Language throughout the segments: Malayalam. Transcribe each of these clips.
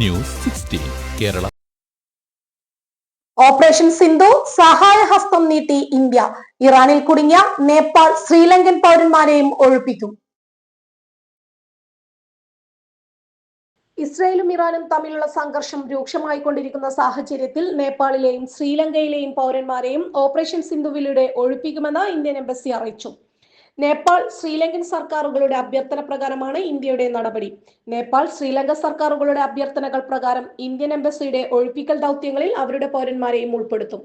News sixteen Kerala. Operation Sindhu സഹായഹസ്തം നീട്ടി ഇന്ത്യ. ഇറാനിൽ കുടുങ്ങിയ നേപ്പാൾ ശ്രീലങ്കൻ പൗരന്മാരെയും ഒഴിപ്പിക്കും. ഇസ്രായേലും ഇറാനും തമ്മിലുള്ള സംഘർഷം രൂക്ഷമായി കൊണ്ടിരിക്കുന്ന സാഹചര്യത്തിൽ നേപ്പാളിലെയും ശ്രീലങ്കയിലെയും പൗരന്മാരെയും ഓപ്പറേഷൻ സിന്ധുവിലൂടെ ഒഴിപ്പിക്കുമെന്ന് ഇന്ത്യൻ എംബസി അറിയിച്ചു. നേപ്പാൾ ശ്രീലങ്കൻ സർക്കാരുകളുടെ അഭ്യർത്ഥന പ്രകാരമാണ് ഇന്ത്യയുടെ നടപടി. നേപ്പാൾ ശ്രീലങ്ക സർക്കാരുകളുടെ അഭ്യർത്ഥനകൾ പ്രകാരം ഇന്ത്യൻ എംബസിയുടെ ഒഴിപ്പിക്കൽ ദൗത്യങ്ങളിൽ അവരുടെ പൗരന്മാരെയും ഉൾപ്പെടുത്തും.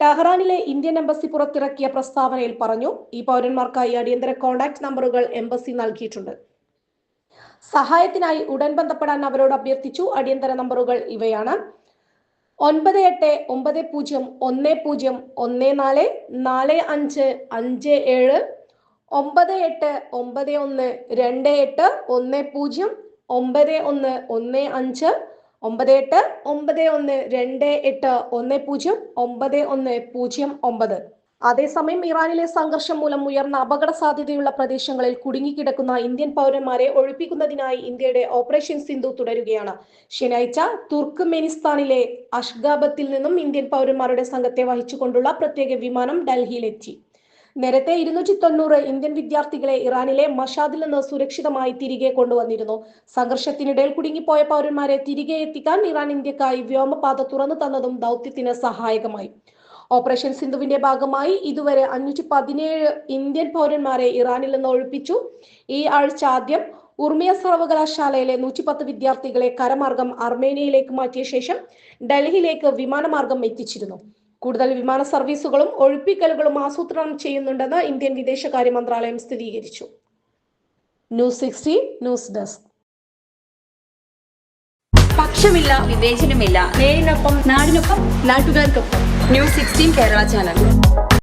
ടെഹ്റാനിലെ ഇന്ത്യൻ എംബസി പുറത്തിറക്കിയ പ്രസ്താവനയിൽ പറഞ്ഞു ഈ പൗരന്മാർക്കായി അടിയന്തര കോൺടാക്ട് നമ്പറുകൾ എംബസി നൽകിയിട്ടുണ്ട്. സഹായത്തിനായി ഉടൻ ബന്ധപ്പെടാൻ അവരോട് അഭ്യർത്ഥിച്ചു അടിയന്തര നമ്പറുകൾ ഇവയാണ്. ഒൻപത് എട്ട് ഒമ്പത് പൂജ്യം ഒന്ന് പൂജ്യം ഒന്ന് നാല് നാല് അഞ്ച് അഞ്ച് ഏഴ് ഒമ്പത് എട്ട് ഒമ്പത് ഒന്ന് രണ്ട് എട്ട് ഒന്ന് പൂജ്യം ഒമ്പത് ഒന്ന് ഒന്ന് അഞ്ച് ഒമ്പത് എട്ട് ഒമ്പത് ഒന്ന് രണ്ട് എട്ട് ഒന്ന് പൂജ്യം ഒമ്പത് ഒന്ന് പൂജ്യം ഒമ്പത്. അതേസമയം ഇറാനിലെ സംഘർഷം മൂലം ഉയർന്ന അപകട സാധ്യതയുള്ള പ്രദേശങ്ങളിൽ കുടുങ്ങിക്കിടക്കുന്ന ഇന്ത്യൻ പൗരന്മാരെ ഒഴിപ്പിക്കുന്നതിനായി ഇന്ത്യയുടെ ഓപ്പറേഷൻ സിന്ധു തുടരുകയാണ്. ശനിയാഴ്ച തുർക്ക്മെനിസ്ഥാനിലെ അഷ്ഗാബത്തിൽ നിന്നും ഇന്ത്യൻ പൗരന്മാരുടെ സംഘത്തെ വഹിച്ചുകൊണ്ടുള്ള പ്രത്യേക വിമാനം ഡൽഹിയിലെത്തി. നേരത്തെ ഇരുന്നൂറ്റി തൊണ്ണൂറ് ഇന്ത്യൻ വിദ്യാർത്ഥികളെ ഇറാനിലെ മഷാദിൽ നിന്ന് സുരക്ഷിതമായി തിരികെ കൊണ്ടുവന്നിരുന്നു. സംഘർഷത്തിനിടയിൽ കുടുങ്ങിപ്പോയ പൗരന്മാരെ തിരികെ എത്തിക്കാൻ ഇറാൻ ഇന്ത്യക്കായി വ്യോമപാത തുറന്നു തന്നതും ദൗത്യത്തിന് സഹായകമായി. ഓപ്പറേഷൻ സിന്ധുവിന്റെ ഭാഗമായി ഇതുവരെ അഞ്ഞൂറ്റി പതിനേഴ് ഇന്ത്യൻ പൗരന്മാരെ ഇറാനിൽ നിന്ന് ഒഴിപ്പിച്ചു. ഈ ആഴ്ച ആദ്യം ഉർമിയ സർവകലാശാലയിലെ നൂറ്റി പത്ത് വിദ്യാർത്ഥികളെ കരമാർഗം അർമേനിയയിലേക്ക് മാറ്റിയ ശേഷം ഡൽഹിയിലേക്ക് വിമാനമാർഗം എത്തിച്ചിരുന്നു. കൂടുതൽ വിമാന സർവീസുകളും ഒഴിപ്പിക്കലുകളും ആസൂത്രണം ചെയ്യുന്നുണ്ടെന്ന് ഇന്ത്യൻ വിദേശകാര്യ മന്ത്രാലയം സ്ഥിരീകരിച്ചു. News sixty news desk. പക്ഷമില്ല വിവേചനമില്ല. നേരിനൊപ്പം നാടിനൊപ്പം നാട്ടുകാർക്കൊപ്പം. News sixteen Kerala channel.